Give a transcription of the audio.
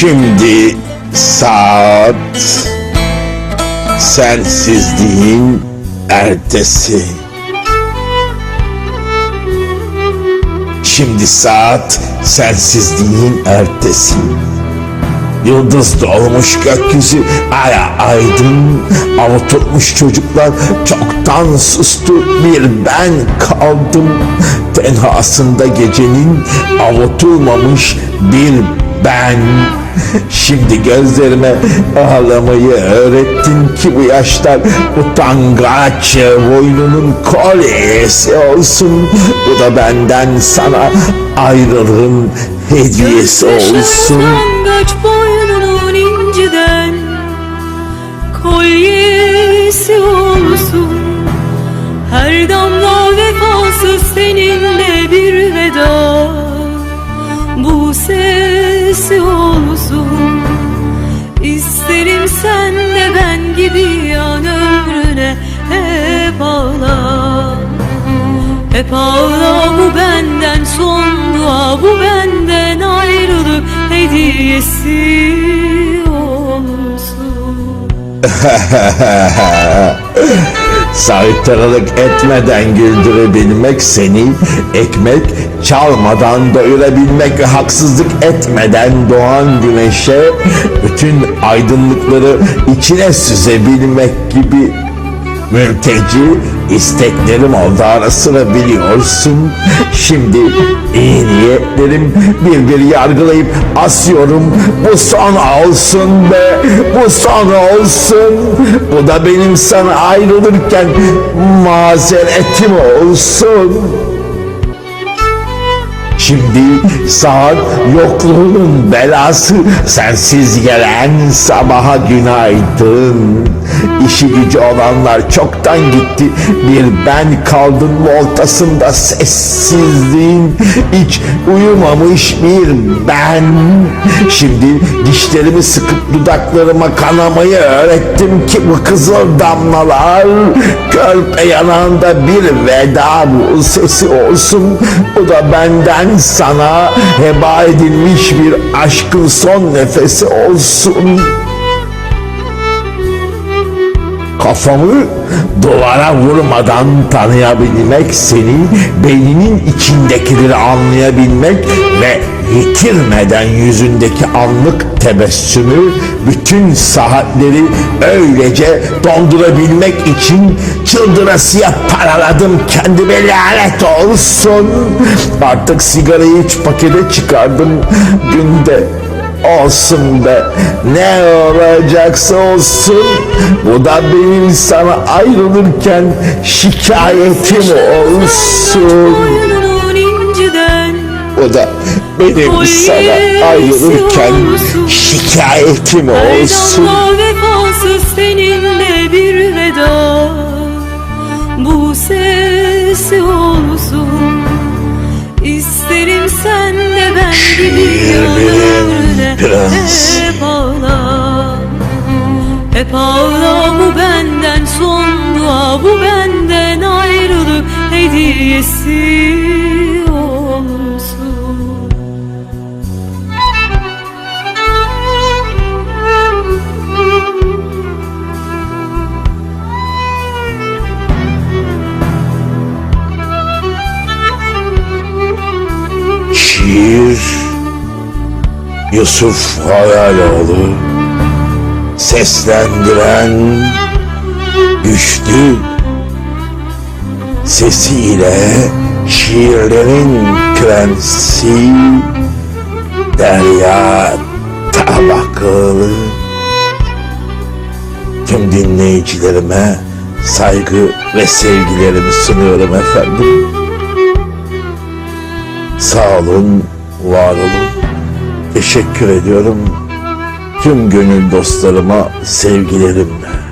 Şimdi saat sensizliğin ertesi. Şimdi saat sensizliğin ertesi. Yıldız doğmuş gökyüzü aya aydın Avutulmuş çocuklar çoktan sustu Bir ben kaldım Tenhasında gecenin Avutulmamış bir ben Şimdi gözlerime ağlamayı öğrettin ki bu yaşlar utangaç boynunun kolyesi olsun. Bu da benden sana ayrılığın hediyesi olsun. Yaşlangaç boynunun inciden Kolyesi olsun Her damla vefasız seninle bir veda Bu sesi olsun? İsterim sen de ben gibi yan ömrüne hep ağla. Hep ağla bu benden son dua Bu benden ayrılık hediyesi olsun Saytırılık etmeden güldürebilmek seni ekmek çalmadan doyurabilmek haksızlık etmeden doğan güneşe bütün aydınlıkları içine süzebilmek gibi mülteci isteklerim oldu ara sıra biliyorsun. Şimdi iyi niyetlerim bir bir yargılayıp asıyorum. Bu son olsun be, bu son olsun. Bu da benim sana ayrılırken mazeretim olsun. Şimdi saat yokluğunun belası sensiz gelen sabaha günaydın. İşi gücü olanlar çoktan gitti. Bir ben kaldım voltasında sessizliğin hiç uyumamış bir ben. Şimdi dişlerimi sıkıp dudaklarıma kanamayı öğrettim ki bu kızıl damlalar körpe yanağında bir veda bu sesi olsun. Bu da benden sana heba edilmiş bir aşkın son nefesi olsun. Kafamı duvara vurmadan tanıyabilmek seni, beyninin içindekileri anlayabilmek ve yitirmeden yüzündeki anlık tebessümü bütün saatleri öylece dondurabilmek için çıldırasıya paraladım kendime lanet olsun. Artık sigarayı üç pakete çıkardım günde olsun be ne olacaksa olsun. Bu da benim sana ayrılırken şikayetim olsun. O da benim sana ayrılırken şikayetim olsun prens. Hep ağla Hep ağla bu benden son dua Bu benden ayrılık hediyesi Yusuf Hayaloğlu Seslendiren Güçlü Sesiyle şiirlerin prensi Derya Tabaklı Tüm dinleyicilerime saygı ve sevgilerimi sunuyorum efendim. Sağ olun, var olun. Teşekkür ediyorum. Tüm gönül dostlarıma sevgilerimle.